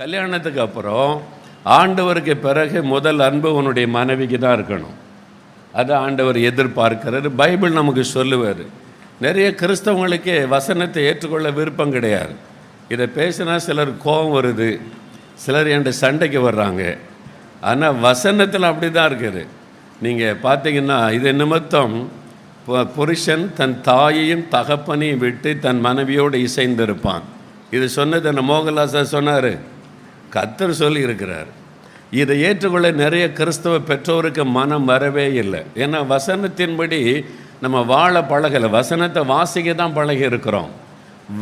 கல்யாணத்துக்கு அப்புறம் ஆண்டவருக்கு பிறகு முதல் அன்பு உன்னுடைய மனைவிக்கு தான் இருக்கணும். அதை ஆண்டவர் எதிர்பார்க்கிறார். பைபிள் நமக்கு சொல்லுவார். நிறைய கிறிஸ்தவங்களுக்கே வசனத்தை ஏற்றுக்கொள்ள விருப்பம் கிடையாது. இதை பேசினா சிலர் கோபம் வருது. சிலர் என்கிட்ட சண்டைக்கு வர்றாங்க. ஆனால் வசனத்தில் அப்படி தான் இருக்குது. நீங்கள் பார்த்தீங்கன்னா இது நிமித்தம் புருஷன் தன் தாயையும் தகப்பனையும் விட்டு தன் மனைவியோடு இசைந்திருப்பான். இது சொன்னது என்ன? மோகன்லால் சொன்னார். கத்தர் சொல்லியிருக்கிறார் இதை ஏற்றுக்கொள்ள நிறைய கிறிஸ்தவ பெற்றோருக்கு மனம் வரவே இல்லை. ஏன்னா வசனத்தின்படி நம்ம வாழ பழகலை. வசனத்தை வாசிக்க தான் பழகி இருக்கிறோம்.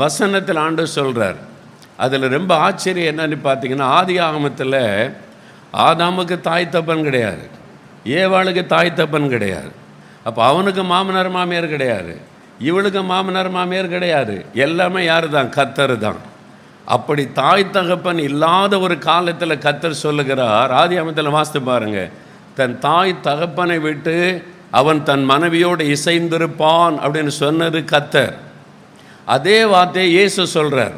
வசனத்தில் ஆண்டு சொல்கிறார் அதில் ரொம்ப ஆச்சரியம் என்னன்னு பார்த்தீங்கன்னா ஆதி ஆகமத்தில் ஆதாமுக்கு தாய் தப்பன் கிடையாது. ஏவாளுக்கு தாய் தப்பன் கிடையாது. அப்போ அவனுக்கு மாமனார் மாமியார் கிடையாது. இவளுக்கு மாமனார் மாமியார் கிடையாது. எல்லாமே யார் தான் கத்தர் தான் அப்படி தாய் தகப்பன் இல்லாத ஒரு காலத்தில் கத்தர் சொல்லுகிறார். ஆதி அமைத்தில் வாசித்து பாருங்க. தன் தாய் தகப்பனை விட்டு அவன் தன் மனைவியோடு இசைந்திருப்பான் அப்படின்னு சொன்னது கத்தர். அதே வார்த்தையை இயேசு சொல்கிறார்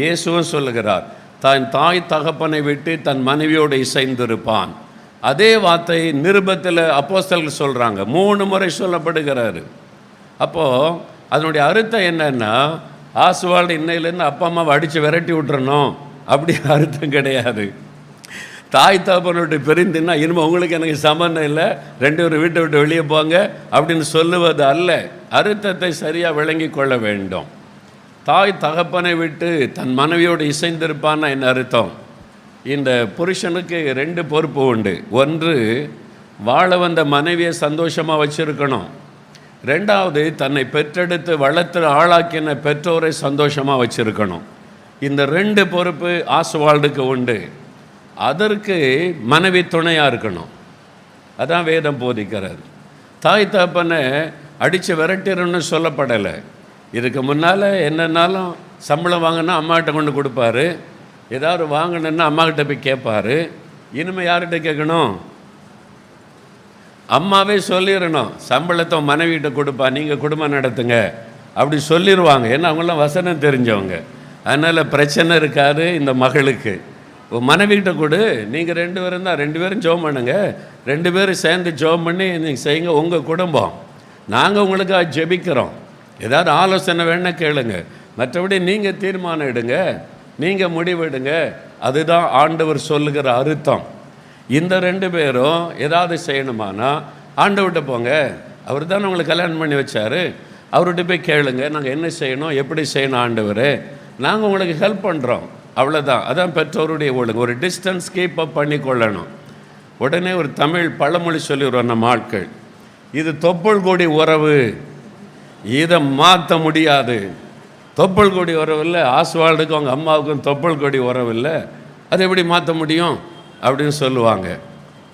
இயேசுவும் சொல்லுகிறார். தன் தாய் தகப்பனை விட்டு தன் மனைவியோடு இசைந்திருப்பான். அதே வார்த்தை நிருபத்தில் அப்போஸ்தல்கள் சொல்கிறாங்க மூணு முறை சொல்லப்படுகிறாரு. அப்போது அதனுடைய அர்த்தம் என்னன்னா ஆசுவால்டு இன்னையிலேருந்து அப்பா அம்மாவை அடித்து விரட்டி விட்டுறணும். அப்படி அர்த்தம் கிடையாது. தாய் தகப்பனை விட்டு பிரிந்துன்னா இனிமேல் உங்களுக்கு எனக்கு சம்மந்தம் இல்லை. ரெண்டு பேரும் வீட்டை விட்டு வெளியே போங்க அப்படின்னு சொல்லுவது அல்ல. அர்த்தத்தை சரியாக விளங்கி கொள்ள வேண்டும். தாய் தகப்பனை விட்டு தன் மனைவியோடு இசைந்திருப்பான்னா என்ன அர்த்தம்? இந்த புருஷனுக்கு ரெண்டு பொறுப்பு உண்டு. ஒன்று வாழ வந்த மனைவியை சந்தோஷமாக வச்சுருக்கணும். ரெண்டாவது தன்னை பெற்றெடுத்து வளர்த்து ஆளாக்கின பெற்றோரை சந்தோஷமாக வச்சுருக்கணும். இந்த ரெண்டு பொறுப்பு ஆசுவால்டுக்கு உண்டு. அதற்கு மனைவி துணையாக இருக்கணும். அதான் வேதம் போதிக்கிறது. தாய் தப்பனை அடித்து விரட்டிடணும்னு சொல்லப்படலை. இதுக்கு முன்னால் என்னன்னாலும் சம்பளம் வாங்கினா அம்மாகிட்ட கொண்டு கொடுப்பாரு. ஏதாவது வாங்கணுன்னா அம்மாக்கிட்ட போய் கேட்பாரு. இனிமேல் யார்கிட்ட கேட்கணும்? அம்மாவே சொல்லிடணும் சம்பளத்தை உன் மனைவிகிட்ட கொடுப்பா நீங்கள் குடும்பம் நடத்துங்க. அப்படி சொல்லிடுவாங்க ஏன்னா அவங்களாம் வசனம் தெரிஞ்சவங்க. அதனால் பிரச்சனை இருக்காது இந்த மகளுக்கு. உன் மனைவிகிட்ட கொடு. நீங்கள் ரெண்டு பேரும் தான். ரெண்டு பேரும் ஜோம் பண்ணுங்க. ரெண்டு பேரும் சேர்ந்து ஜோம் பண்ணி நீங்கள் செய்யுங்க. உங்கள் குடும்பம். நாங்கள் உங்களுக்காக ஜெபிக்கிறோம். ஏதாவது ஆலோசனை வேணால் கேளுங்க. மற்றபடி நீங்கள் தீர்மானம் எடுங்க. நீங்கள் முடிவெடுங்க. அதுதான் ஆண்டவர் சொல்லுகிற அர்த்தம். இந்த ரெண்டு பேரும் ஏதாவது செய்யணுமானா ஆண்டவர்கிட்ட போங்க. அவர் தான் உங்களுக்கு கல்யாணம் பண்ணி வச்சார். அவர்கிட்ட போய் கேளுங்க. நாங்கள் என்ன செய்யணும் எப்படி செய்யணும் ஆண்டவர். நாங்கள் உங்களுக்கு ஹெல்ப் பண்ணுறோம் அவ்வளோதான் அதான் பெற்றோருடைய ஒழுங்கு. ஒரு டிஸ்டன்ஸ் கீப் அப் பண்ணி கொள்ளணும். உடனே ஒரு தமிழ் பழமொழி சொல்லிடுவோம் நம்ம ஆட்கள். இது தொப்புள் கொடி உறவு. இதை மாற்ற முடியாது. தொப்புள் கொடி உறவு இல்லை. ஆஸ்வால்டுக்கும் அவங்க அம்மாவுக்கும் தொப்புள் கொடி உறவு இல்லை. அதை எப்படி மாற்ற முடியும்? அப்படின்னு சொல்லுவாங்க.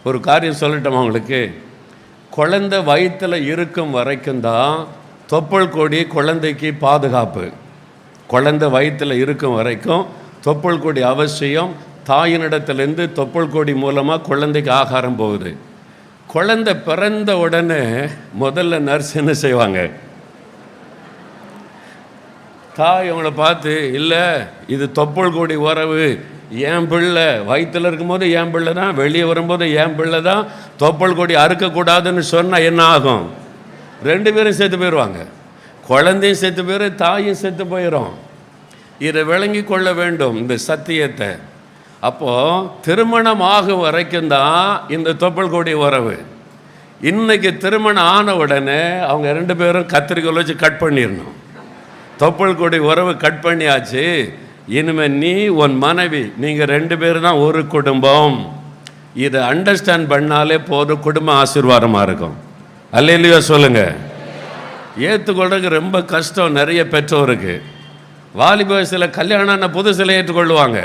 ஒரு காரியம் சொல்லட்டோமா அவங்களுக்கு குழந்தை வயிற்றில் இருக்கும் வரைக்கும் தான் தொப்பல் கொடி குழந்தைக்கு பாதுகாப்பு. குழந்தை வயிற்றில் இருக்கும் வரைக்கும் தொப்பல் கொடி அவசியம். தாயினிடத்துலேருந்து தொப்பல் கொடி மூலமாக குழந்தைக்கு ஆகாரம் போகுது. குழந்தை பிறந்த உடனே முதல்ல நர்ஸ் என்ன செய்வாங்க? தாய் அவங்கள பார்த்து இல்லை இது தொப்பல் கொடி உறவு. என் பிள்ளை? வயிற்றில் இருக்கும்போது என் பிள்ளை தான்? வெளியே வரும்போது என் பிள்ளை தான்? தொப்பல் கொடி அறுக்கக்கூடாதுன்னு சொன்னால் என்ன ஆகும்? ரெண்டு பேரும் செத்து போயிடுவாங்க குழந்தையும் செத்து போயிடும் தாயும் செத்து போயிடும் இதை விளங்கி கொள்ள வேண்டும் இந்த சத்தியத்தை. அப்போது திருமணம் ஆகும் வரைக்கும் தான் இந்த தொப்பல் கொடி உறவு. இன்றைக்கி திருமணம் ஆன உடனே அவங்க ரெண்டு பேரும் கத்திரிக்கோல் வச்சு கட் பண்ணிடணும். தொப்பல் கொடி உறவு கட் பண்ணியாச்சு. இனிமே நீ உன் மனைவி நீங்கள் ரெண்டு பேரும் தான் ஒரு குடும்பம். இதை அண்டர்ஸ்டாண்ட் பண்ணாலே போதும் குடும்பம் ஆசீர்வாதமாக இருக்கும். அல்லையிலையோ சொல்லுங்க. ஏற்றுக்கொள்றதுக்கு ரொம்ப கஷ்டம் நிறைய பெற்றோருக்கு. வாலிப வயசில் கல்யாணம்னா புதுசில் ஏற்றுக்கொள்வாங்க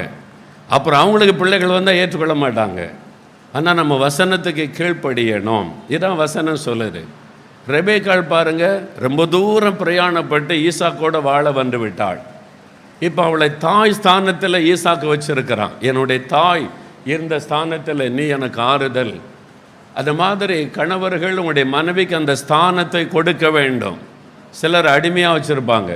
அப்புறம் அவங்களுக்கு பிள்ளைகள் வந்தால் ஏற்றுக்கொள்ள மாட்டாங்க. ஆனால் நம்ம வசனத்துக்கு கீழ்ப்படியணும். இதான் வசனம் சொல்லுது. ரெபேக்கால் பாருங்க ரொம்ப தூரம் பிரயாணப்பட்டு ஈசாக்கோட வாழ வந்து விட்டாள். இப்போ அவளை தாய் ஸ்தானத்தில் ஈசாக்கு வச்சுருக்கிறான். என்னுடைய தாய் இருந்த ஸ்தானத்தில் நீ எனக்கு ஆறுதல். அது மாதிரி கணவர்கள் உங்களுடைய மனைவிக்கு அந்த ஸ்தானத்தை கொடுக்க வேண்டும். சிலர் அடிமையாக வச்சுருப்பாங்க.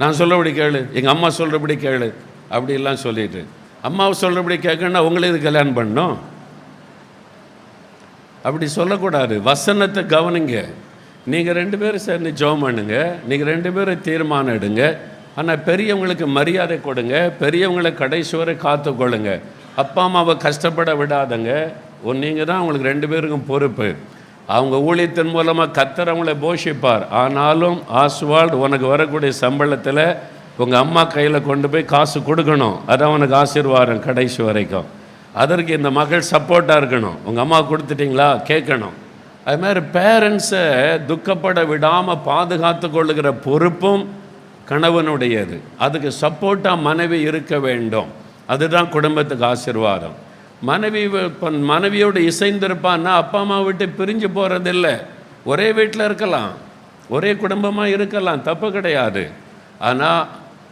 நான் சொல்லபடி கேளு. எங்கள் அம்மா சொல்கிறபடி கேளு. அப்படிலாம் சொல்லிட்டு. அம்மாவை சொல்கிறபடி கேட்கணும்னா உங்களே இது கல்யாணம் பண்ணும் அப்படி சொல்லக்கூடாது. வசனத்தை கவனிங்க. நீங்கள் ரெண்டு பேரும் சேர்ந்து ஜோம் பண்ணுங்க. நீங்கள் ரெண்டு பேரும் தீர்மானம் எடுங்க. ஆனால் பெரியவங்களுக்கு மரியாதை கொடுங்க. பெரியவங்களை கடைசி வரை காத்துக்கொள்ளுங்க. அப்பா அம்மாவை கஷ்டப்பட விடாதங்க. நீங்கள் தான் அவங்களுக்கு ரெண்டு பேருக்கும் பொறுப்பு. அவங்க ஊழியத்தின் மூலமாக கத்தர் அவங்கள போஷிப்பார். ஆனாலும் ஆஸ்வால்ட் உனக்கு வரக்கூடிய சம்பளத்தில் உங்கள் அம்மா கையில் கொண்டு போய் காசு கொடுக்கணும். அதான் உனக்கு ஆசீர்வாதம் கடைசி வரைக்கும். அதற்கு இந்த மகள் சப்போர்ட்டாக இருக்கணும். உங்கள் அம்மா கொடுத்துட்டீங்களா? கேட்கணும். அதுமாதிரி பேரண்ட்ஸை துக்கப்பட விடாமல் பாதுகாத்து கொள்ளுகிற பொறுப்பும் கணவனுடையது. அதுக்கு சப்போர்ட்டாக மனைவி இருக்க வேண்டும். அதுதான் குடும்பத்துக்கு ஆசீர்வாதம். மனைவி மனைவியோடு இசைந்திருப்பான்னா அப்பா அம்மா விட்டு பிரிஞ்சு போகிறதில்ல ஒரே வீட்டில் இருக்கலாம். ஒரே குடும்பமாக இருக்கலாம். தப்பு கிடையாது. ஆனால்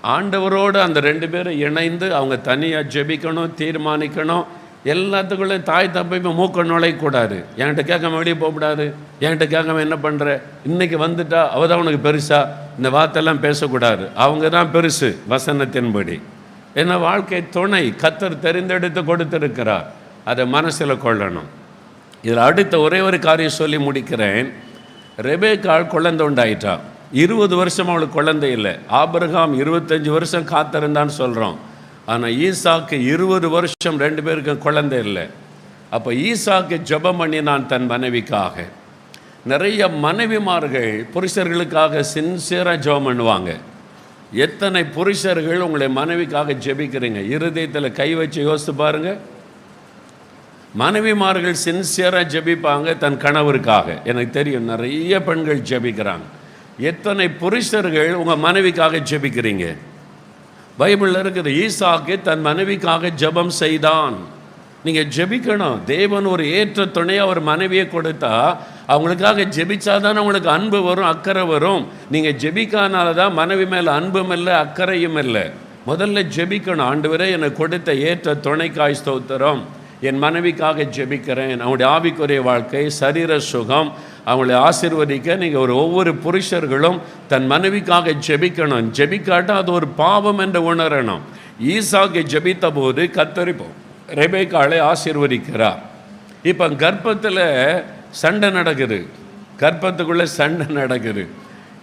ஆண்டவரோடு அந்த ரெண்டு பேரும் இணைந்து அவங்க தனியாக ஜெபிக்கணும் தீர்மானிக்கணும். எல்லாத்துக்குள்ளே தாய் தப்பையுமே மூக்க நுழையக்கூடாது. என்கிட்ட கேட்காம வெளியே போகக்கூடாது. என்கிட்ட கேட்காம என்ன பண்ணுற இன்றைக்கி வந்துட்டா அவ தான் உனக்கு பெருசா? இந்த வார்த்தையெல்லாம் பேசக்கூடாது. அவங்க தான் பெருசு வசனத்தின்படி. ஏன்னா வாழ்க்கை துணை? கத்தர் தெரிந்தெடுத்து கொடுத்துருக்கிறார். அதை மனசில் கொள்ளணும். இதில் அடுத்த ஒரே ஒரு காரியம் சொல்லி முடிக்கிறேன். ரெபேக்கால் குழந்தை உண்டாயிட்டா இருபது வருஷம் அவளுக்கு குழந்தை இல்லை. ஆபிரகாம் இருபத்தஞ்சு வருஷம் காத்திருந்தான்னு சொல்கிறோம் ஆனால் ஈசாக்கு இருபது வருஷம் ரெண்டு பேருக்கும் குழந்தை இல்லை. அப்போ ஈசாக்கு ஜெபம் பண்ணினான் தன் மனைவிக்காக. நிறைய மனைவிமார்கள் புருஷர்களுக்காக சின்சியராக ஜெபம் பண்ணுவாங்க. எத்தனை புருஷர்கள் உங்களை மனைவிக்காக ஜெபிக்கிறீங்க? இருதயத்தில் கை வச்சு யோசித்து பாருங்கள் மனைவிமார்கள் சின்சியராக ஜெபிப்பாங்க தன் கணவருக்காக. எனக்கு தெரியும் நிறைய பெண்கள் ஜெபிக்கிறாங்க. எத்தனை புருஷர்கள் உங்கள் மனைவிக்காக ஜெபிக்கிறீங்க? பைபிளில் இருக்குது ஈசாக்கு தன் மனைவிக்காக ஜெபம் செய்தான். நீங்கள் ஜெபிக்கணும். தேவன் ஒரு ஏற்ற துணையை அவர் மனைவியை கொடுத்தா அவங்களுக்காக ஜெபிச்சாதான் அவங்களுக்கு அன்பு வரும் அக்கறை வரும். நீங்கள் ஜெபிக்காதனால தான் மனைவி மேலே அன்பும் இல்லை அக்கறையும் இல்லை. முதல்ல ஜெபிக்கணும். ஆண்டு வரை எனக்கு கொடுத்த ஏற்ற துணைக்காய் ஸ்தோத்திரம். என் மனைவிக்காக ஜெபிக்கிறேன். அவனுடைய ஆவிக்குரிய வாழ்க்கை சரீர சுகம் அவங்களை ஆசிர்வதிக்க நீங்கள் ஒரு ஒவ்வொரு புருஷர்களும் தன் மனைவிக்காக ஜெபிக்கணும். ஜெபிக்காட்டால் அது ஒரு பாவம் என்று உணரணும். ஈசாக்கை ஜெபித்த போது கத்தரிப்போம் ரெபேக்காலை ஆசிர்வதிக்கிறார். இப்போ கர்ப்பத்தில் சண்டை நடக்குது. கர்ப்பத்துக்குள்ளே சண்டை நடக்குது.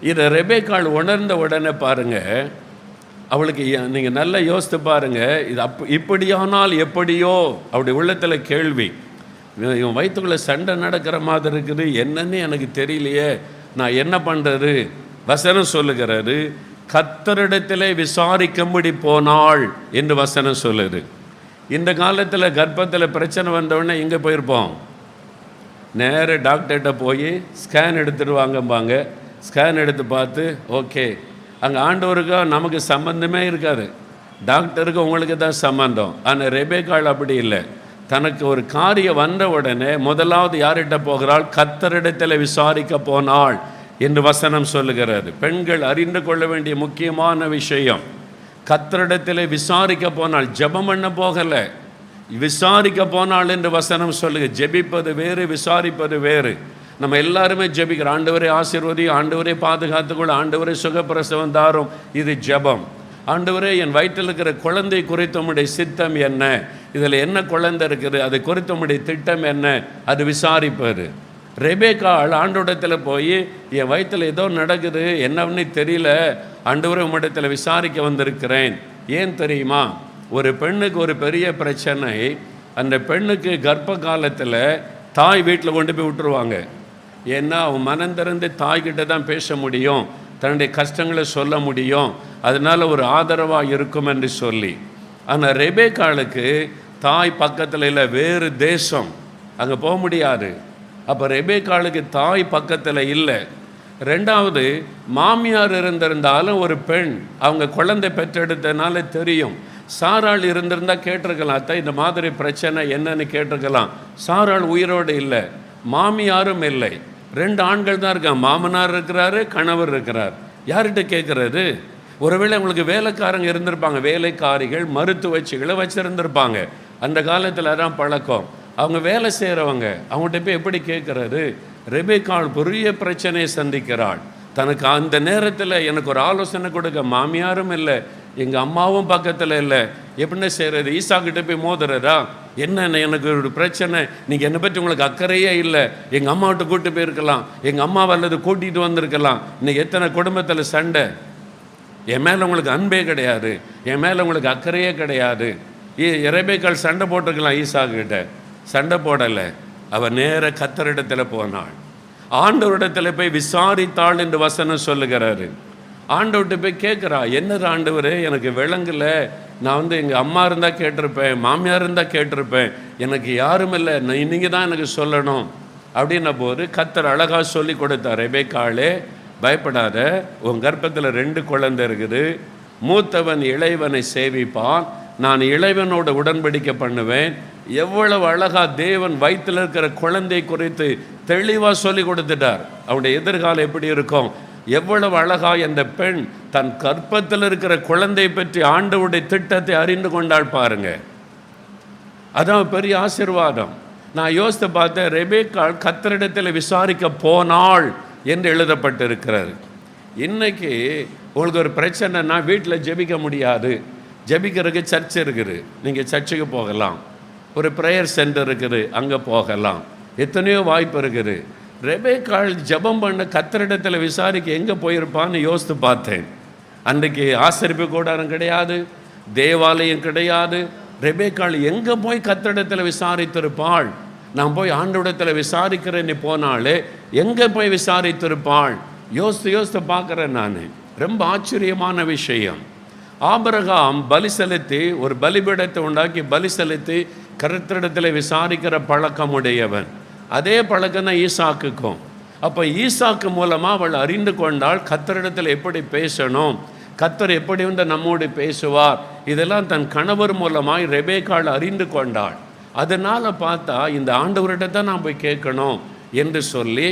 இதை ரெபேக்காள் உணர்ந்த உடனே பாருங்கள் அவளுக்கு நீங்கள் நல்லா யோசித்து பாருங்கள் இது அப் இப்படியானால் எப்படியோ அப்படி உள்ளத்தில் கேள்வி இவன் வயிற்றுக்குள்ளே சண்டை நடக்கிற மாதிரி இருக்குது. என்னன்னு எனக்கு தெரியலையே. நான் என்ன பண்ணுறது வசனம் சொல்லுகிறாரு கத்தரிடத்திலே விசாரிக்கும்படி போனாள் என்று வசனம் சொல்லுது. இந்த காலத்தில் கர்ப்பத்தில் பிரச்சனை வந்தவுடனே இங்கே போயிருப்போம். நேர டாக்டர்கிட்ட போய் ஸ்கேன் எடுத்துட்டு வாங்கம்பாங்க. ஸ்கேன் எடுத்து பார்த்து ஓகே. அங்கே ஆண்டவருக்கு நமக்கு சம்மந்தமே இருக்காது. டாக்டருக்கு உங்களுக்கு தான் சம்மந்தம் ஆனால் ரெபேக்கால் அப்படி இல்லை. தனக்கு ஒரு காரியம் வந்த உடனே முதலாவது யார்கிட்ட போகிறாள்? கத்தரிடத்தில் விசாரிக்க போனாள் என்று வசனம் சொல்லுகிறது. பெண்கள் அறிந்து கொள்ள வேண்டிய முக்கியமான விஷயம் கத்தரிடத்தில் விசாரிக்க போனால் ஜெபம் பண்ண போகலை. விசாரிக்க போனாள் என்று வசனம் சொல்லுங்க ஜெபிப்பது வேறு விசாரிப்பது வேறு. நம்ம எல்லாருமே ஜெபிக்கிறோம். ஆண்டவரே ஆசீர்வதி ஆண்டவரே பாதுகாத்துக்கொள்ள ஆண்டவரை சுகப்பிரசவம் தாரும். இது ஜெபம். ஆண்டவரே என் வயிற்றில் இருக்கிற குழந்தை குறித்த உம்முடைய சித்தம் என்ன? இதில் என்ன குழந்தை இருக்குது? அது குறித்த உம்முடைய திட்டம் என்ன? அது விசாரிப்பார். ரெபேக்காள் ஆண்டோடத்தில் போய் என் வயிற்றில் ஏதோ நடக்குது என்னன்னு தெரியல. ஆண்டவரே உம்மிடத்தில் விசாரிக்க வந்திருக்கிறேன். ஏன் தெரியுமா? ஒரு பெண்ணுக்கு ஒரு பெரிய பிரச்சனை. அந்த பெண்ணுக்கு கர்ப்ப காலத்தில் தாய் வீட்டில் கொண்டு போய் விட்டுருவாங்க. ஏன்னா அவன் மனம் திறந்து தாய்கிட்ட தான் பேச முடியும். தன்னுடைய கஷ்டங்களை சொல்ல முடியும். அதனால் ஒரு ஆதரவாக இருக்கும் என்று சொல்லி. ஆனால் ரெபேக்காளுக்கு தாய் பக்கத்தில் இல்லை வேறு தேசம். அங்கே போக முடியாது. அப்போ ரெபேக்காளுக்கு தாய் பக்கத்தில் இல்லை. ரெண்டாவது மாமியார் இருந்திருந்தாலும் ஒரு பெண். அவங்க குழந்தை பெற்றெடுத்தனால தெரியும். சாராள் இருந்திருந்தால் கேட்டிருக்கலாம் அத்தை இந்த மாதிரி பிரச்சனை என்னன்னு கேட்டிருக்கலாம். சாராள் உயிரோடு இல்லை. மாமியாரும் இல்லை. ரெண்டு ஆண்கள் தான் இருக்காங்க. மாமனார் இருக்கிறாரு கணவர் இருக்கிறார். யார்கிட்ட கேட்குறாரு ஒருவேளை உங்களுக்கு வேலைக்காரங்க இருந்திருப்பாங்க. வேலைக்காரிகள் மருத்துவச்சிகளை வச்சுருந்துருப்பாங்க. அந்த காலத்தில் தான் பழக்கம். அவங்க வேலை செய்கிறவங்க அவங்ககிட்ட போய் எப்படி கேட்குறது ரெபேக்காள் பெரிய பிரச்சனையை சந்திக்கிறாள். தனக்கு அந்த நேரத்தில் எனக்கு ஒரு ஆலோசனை கொடுக்க மாமியாரும் இல்லை எங்கள் அம்மாவும் பக்கத்தில் இல்லை. எப்படின்னு செய்கிறது ஈசா கிட்ட போய் மோதுறதா? என்ன எனக்கு ஒரு பிரச்சனை? நீங்கள் என்னை பற்றி உங்களுக்கு அக்கறையே இல்லை. எங்கள் அம்மாவிட்ட கூட்டு போயிருக்கலாம். எங்கள் அம்மா வல்லது கூட்டிகிட்டு வந்திருக்கலாம். இன்னைக்கு எத்தனை குடும்பத்தில் சண்டை? என் மேலே உங்களுக்கு அன்பே கிடையாது. என் மேலே உங்களுக்கு அக்கறையே கிடையாது. இறைபேக்கால் சண்டை போட்டிருக்கலாம் ஈசா கிட்ட சண்டை போடலை. அவள் நேர கத்தரிடத்தில் போனாள். ஆண்டவரிடத்தில் போய் விசாரித்தாள் என்று வசனம் சொல்லுகிறாரு. ஆண்டவர்கிட்ட போய் கேட்குறா என்னது ஆண்டவர் எனக்கு விளங்கல. நான் வந்து எங்கள் அம்மா இருந்தால் கேட்டிருப்பேன் மாமியார் இருந்தால் கேட்டிருப்பேன். எனக்கு யாரும் இல்லை. நீங்கள் தான் எனக்கு சொல்லணும். அப்படின்ன போது கத்தர் அழகாக சொல்லி கொடுத்தார் ரெபேக்காளே பயப்படாத. உன் கர்ப்பத்தில் ரெண்டு குழந்தை இருக்குது. மூத்தவன் இளைவனை சேவிப்பான். நான் இளைவனோட உடன்படிக்கை பண்ணுவேன். எவ்வளவு அழகா தேவன் வயிற்றில் இருக்கிற குழந்தை குறித்து தெளிவாக சொல்லி கொடுத்துட்டார். அவனுடைய எதிர்காலம் எப்படி இருக்கும்? எவ்வளவு அழகா இந்த பெண் தன் கற்பத்தில் இருக்கிற குழந்தை பற்றி ஆண்டவுடைய திட்டத்தை அறிந்து கொண்டாள் பாருங்க. அதான் பெரிய ஆசிர்வாதம். நான் யோசித்து பார்த்தேன் ரெபேக்காள் கத்தரிடத்தில் விசாரிக்க போனாள் என்று எழுதப்பட்டிருக்கிறது. இன்னைக்கு உங்களுக்கு ஒரு பிரச்சனைனா வீட்டில் ஜெபிக்க முடியாது. ஜெபிக்கிறதுக்கு சர்ச் இருக்குது. நீங்கள் சர்ச்சுக்கு போகலாம். ஒரு ப்ரேயர் சென்டர் இருக்குது. அங்கே போகலாம். எத்தனையோ வாய்ப்பு இருக்குது. ரெபேக்காள் ஜெபம் பண்ண கத்தரிடத்தில் விசாரிக்க எங்கே போயிருப்பான்னு யோசித்து பார்த்தேன். அன்றைக்கு ஆசரிப்பு கூடாரம் கிடையாது தேவாலயம் கிடையாது. ரெபேக்காள் எங்கே போய் கத்தரிடத்தில் விசாரித்திருப்பாள்? நான் போய் ஆண்டவிடத்தில் விசாரிக்கிறேன்னு போனாலே எங்கே போய் விசாரித்திருப்பாள்? யோசித்து யோசித்து பார்க்குறேன் நான். ரொம்ப ஆச்சரியமான விஷயம். ஆபரகாம் பலி செலுத்தி ஒரு பலிபீடத்தை உண்டாக்கி பலி செலுத்தி கருத்திடத்தில் விசாரிக்கிற பழக்கம் உடையவன் அதே பழக்கம் தான் ஈசாக்குக்கும். அப்போ ஈசாக்கு மூலமாக அவள் அறிந்து கொண்டால் கத்தரிடத்தில் எப்படி பேசணும் கத்தர் எப்படி வந்து நம்மோடு பேசுவார் இதெல்லாம் தன் கணவர் மூலமாய் ரெபேக்காள் அறிந்து கொண்டாள். அதனால் பார்த்தா இந்த ஆண்டவர்கிட்ட தான் நான் போய் கேட்கணும் என்று சொல்லி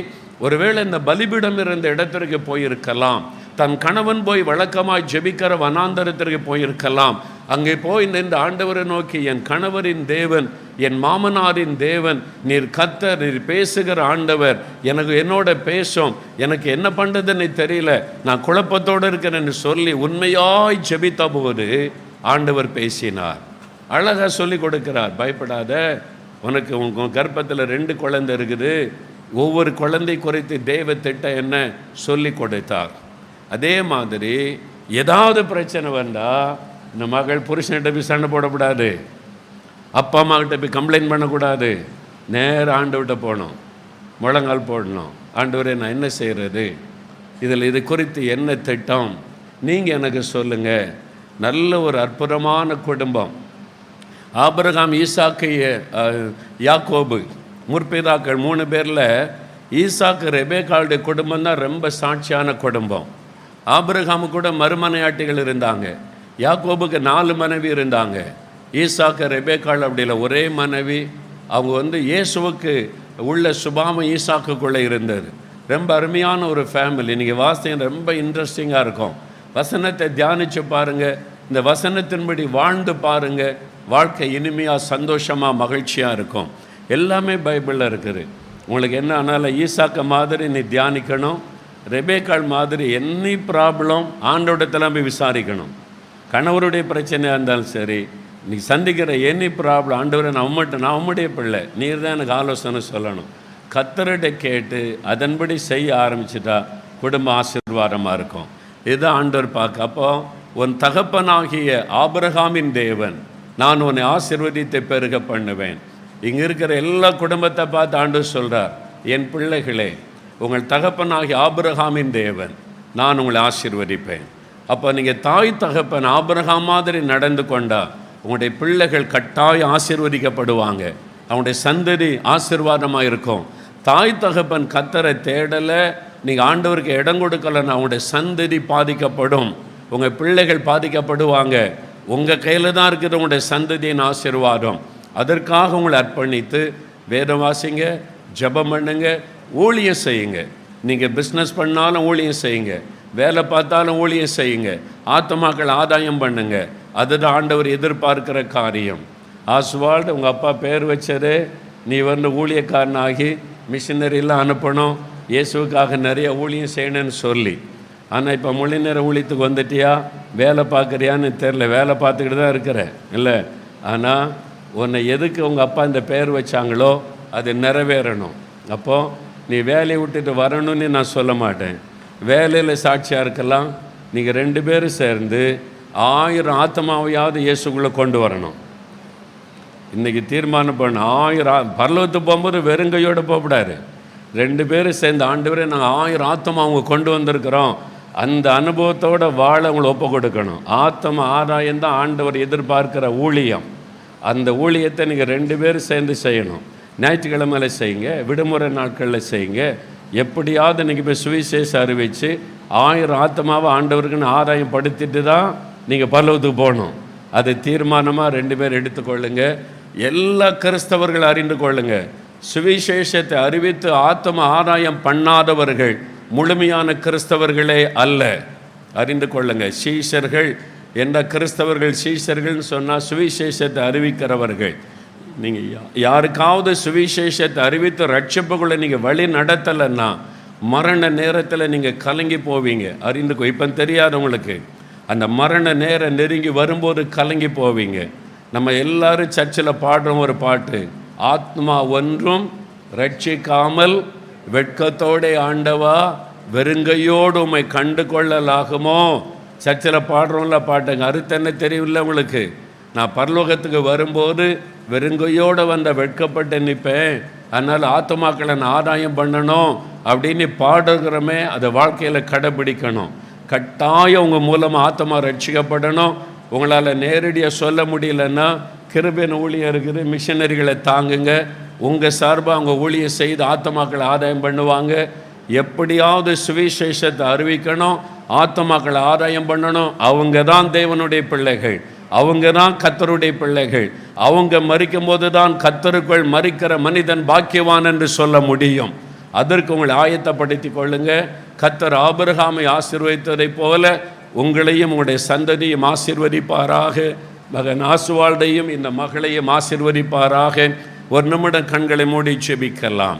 ஒருவேளை இந்த பலிபீடம் இருந்த இடத்திற்கு போயிருக்கலாம் தன் கணவன் போய் வழக்கமாய் ஜெபிக்கிற வனாந்தரத்திற்கு போயிருக்கலாம் அங்கே போய் நின்று ஆண்டவரை நோக்கி என் கணவரின் தேவன் என் மாமனாரின் தேவன் நீர் கத்தர் நீர் பேசுகிற ஆண்டவர் எனக்கு என்னோட பேசும் எனக்கு என்ன பண்ணுறதுன்னு தெரியல. நான் குழப்பத்தோடு இருக்கிறேன்னு சொல்லி உண்மையாய் ஜெபித்த போது ஆண்டவர் பேசினார். அழகாக சொல்லி கொடுக்கிறார் பயப்படாத. உனக்கு உன் கர்ப்பத்தில் ரெண்டு குழந்தை இருக்குது. ஒவ்வொரு குழந்தை குறைத்து தெய்வ திட்டம் என்ன சொல்லி கொடுத்தார். அதே மாதிரி ஏதாவது பிரச்சனை வந்தால் இந்த மகள் புருஷன்கிட்ட போய் சண்டை போடக்கூடாது. அப்பா அம்மாக்கிட்ட போய் கம்ப்ளைண்ட் பண்ணக்கூடாது. நேராக ஆண்டவர்கிட்ட போகணும். முழங்கால் போடணும். ஆண்டவரே நான் என்ன செய்கிறது இதில் இது குறித்து என்ன திட்டம்? நீங்கள் எனக்கு சொல்லுங்கள் நல்ல ஒரு அற்புதமான குடும்பம். ஆபரகாம் ஈசாக்கு யாக்கோபு முற்பிதாக்கள் மூணு பேரில் ஈசாக்கு ரெபேக்காளுடைய குடும்பம் தான் ரொம்ப சாட்சியான குடும்பம். ஆபரகாமு கூட மறுமனையாட்டிகள் இருந்தாங்க. யாக்கோபுக்கு நாலு மனைவி இருந்தாங்க. ஈசாக்கு ரெபேக்காள் அப்படி இல்லை ஒரே மனைவி. அவங்க வந்து இயேசுவுக்கு உள்ள சுபாம ஈசாக்குக்குள்ளே இருந்தது. ரொம்ப அருமையான ஒரு ஃபேமிலி நீங்கள் வாசிங்க ரொம்ப இன்ட்ரெஸ்டிங்காக இருக்கும். வசனத்தை தியானித்து பாருங்கள் இந்த வசனத்தின்படி வாழ்ந்து பாருங்கள் வாழ்க்கை இனிமையாக சந்தோஷமாக மகிழ்ச்சியாக இருக்கும். எல்லாமே பைபிளில் இருக்குது. உங்களுக்கு என்ன ஆனாலும் ஈசாக்க மாதிரி நீ தியானிக்கணும். ரெபேக்காள் மாதிரி என்ன ப்ராப்ளம் ஆண்டோடத்தெல்லாம் போய் விசாரிக்கணும். கணவருடைய பிரச்சனையாக இருந்தாலும் சரி இன்னைக்கு சந்திக்கிற எனி ப்ராப்ளம் ஆண்டவரை நான் உம்மட்ட நான் உம்முடைய பிள்ளை. நீர் தான் எனக்கு ஆலோசனை சொல்லணும். கத்தர்கிட்ட கேட்டு அதன்படி செய்ய ஆரம்பிச்சிட்டா குடும்ப ஆசீர்வாதமாக இருக்கும். இது ஆண்டவர் பார்க்க அப்போ உன் தகப்பனாகிய ஆபிரகாமின் தேவன் நான் உன்னை ஆசிர்வதித்தை பெருக பண்ணுவேன். இங்கே இருக்கிற எல்லா குடும்பத்தை பார்த்து ஆண்டவர் சொல்கிறார் என் பிள்ளைகளே உங்கள் தகப்பனாகிய ஆபிரகாமின் தேவன் நான் உங்களை ஆசீர்வதிப்பேன். அப்போ நீங்கள் தாய் தகப்பன் ஆபிரகாம் மாதிரி நடந்து கொண்டா உங்களுடைய பிள்ளைகள் கட்டாயம் ஆசிர்வதிக்கப்படுவாங்க. அவனுடைய சந்ததி ஆசீர்வாதமாக இருக்கும். தாய் தகப்பன் கத்தரை தேடலை நீங்கள் ஆண்டவருக்கு இடம் கொடுக்கலன்னா அவங்களுடைய சந்ததி பாதிக்கப்படும். உங்கள் பிள்ளைகள் பாதிக்கப்படுவாங்க. உங்கள் கையில் தான் இருக்கிற உங்களுடைய சந்ததியின் ஆசீர்வாதம். அதற்காக உங்களை அர்ப்பணித்து வேதம் வாசிங்க ஜெபம் பண்ணுங்க ஊழியம் செய்யுங்க. நீங்கள் பிஸ்னஸ் பண்ணாலும் ஊழியம் செய்யுங்க. வேலை பார்த்தாலும் ஊழியம் செய்யுங்க. ஆத்மாக்கள் ஆதாயம் பண்ணுங்கள் அதுதான் ஆண்டவர் எதிர்பார்க்கிற காரியம். ஆஸ்வால்டு உங்கள் அப்பா பேர் வச்சது நீ வந்து ஊழியக்காரனாகி மிஷினரிலாம் அனுப்பணும். இயேசுவுக்காக நிறைய ஊழியம் செய்யணும்னு சொல்லி. ஆனால் இப்போ மொழி நேர ஊழியத்துக்கு வந்துட்டியா? வேலை பார்க்குறியான்னு தெரில வேலை பார்த்துக்கிட்டு தான் இருக்கிற. இல்லை. ஆனால் உன்னை எதுக்கு உங்கள் அப்பா இந்த பெயர் வச்சாங்களோ அது நிறைவேறணும். அப்போது நீ வேலையை விட்டுட்டு வரணும்னு நான் சொல்ல மாட்டேன். வேலையில் சாட்சியாக இருக்கலாம். நீங்கள் ரெண்டு பேரும் சேர்ந்து ஆயிரம் ஆத்மாவையாவது இயேசுக்குள்ளே கொண்டு வரணும். இன்றைக்கி தீர்மானம் பண்ண ஆயிரம் பரலோகத்துக்கு போகும்போது வெறுங்கையோடு போகக்கூடாது. ரெண்டு பேரும் சேர்ந்து ஆண்டவரே நாங்கள் ஆயிரம் ஆத்மா அவங்க கொண்டு வந்திருக்கிறோம். அந்த அனுபவத்தோட வாழ அவங்களை ஒப்பு கொடுக்கணும். ஆத்தம ஆதாயம் தான் ஆண்டவர் எதிர்பார்க்கிற ஊழியம். அந்த ஊழியத்தை நீங்கள் ரெண்டு பேரும் சேர்ந்து செய்யணும். ஞாயிற்றுக்கிழமையில செய்யுங்க விடுமுறை நாட்களில் செய்யுங்க. எப்படியாவது நீங்கள் போய் சுவிசேஷம் அறிவித்து ஆயிரம் ஆத்மாவை ஆண்டவருக்குன்னு ஆதாயம் படுத்திட்டு தான் நீங்கள் பரலோகத்துக்கு போகணும். அதை தீர்மானமாக ரெண்டு பேர் எடுத்துக்கொள்ளுங்க எல்லா கிறிஸ்தவர்கள் அறிந்து கொள்ளுங்க. சுவிசேஷத்தை அறிவித்து ஆத்ம ஆதாயம் பண்ணாதவர்கள் முழுமையான கிறிஸ்தவர்களே அல்ல. அறிந்து கொள்ளுங்க. சீஷர்கள் என்ற கிறிஸ்தவர்கள் சீஷர்கள்னு சொன்னால் சுவிசேஷத்தை அறிவிக்கிறவர்கள். நீங்கள் யாருக்காவது சுவிசேஷத்தை அறிவித்து ரட்சிப்புக்குள்ளே நீங்கள் வழி நடத்தலைன்னா மரண நேரத்தில் நீங்கள் கலங்கி போவீங்க. அறிந்து இப்போ தெரியாது தெரியாதவங்களுக்கு அந்த மரண நேரம் நெருங்கி வரும்போது கலங்கி போவீங்க. நம்ம எல்லாரும் சர்ச்சில் பாடுறோம் ஒரு பாட்டு ஆத்மா ஒன்றும் ரட்சிக்காமல் வெட்கத்தோடே ஆண்டவா வெறுங்கையோடு உம்மை கண்டு கொள்ளலாகுமோ சர்ச்சில் பாடுறோம்ல பாட்டுங்க அறுத்து என்ன தெரியல உங்களுக்கு? நான் பரலோகத்துக்கு வரும்போது வெறுங்கையோடு வந்த வெட்கப்பட்டு நிற்பேன். அதனால் ஆத்மாக்களை நான் ஆதாயம் பண்ணணும் அப்படின்னு பாடுகிறோமே அதை வாழ்க்கையில் கடைபிடிக்கணும். கட்டாயம் உங்கள் மூலமாக ஆத்மா ரட்சிக்கப்படணும். உங்களால் நேரடியாக சொல்ல முடியலன்னா கிருபின் ஊழியர் இருக்குது மிஷனரிகளை தாங்குங்க. உங்கள் சார்பாக அவங்க ஊழியை செய்து ஆத்மாக்களை ஆதாயம் பண்ணுவாங்க. எப்படியாவது சுவிசேஷத்தை அறிவிக்கணும் ஆத்மாக்களை ஆதாயம் பண்ணணும். அவங்க தான் தேவனுடைய பிள்ளைகள். அவங்க தான் கத்தருடைய பிள்ளைகள். அவங்க மறிக்கும் போது தான் கத்தருக்குள் மறிக்கிற மனிதன் பாக்கியவான் என்று சொல்ல முடியும். அதற்கு உங்களை ஆயத்தப்படுத்தி கொள்ளுங்கள் கத்தர் ஆபிரகாமை ஆசிர்வதித்ததைப் போல உங்களையும் உங்களுடைய சந்ததியும் ஆசிர்வதிப்பாராக. மகன் ஆசுவாழ்டையும் இந்த மகளையும் ஆசிர்வதிப்பாராக. ஒரு நிமிடம் கண்களை மூடி செபிக்கலாம்.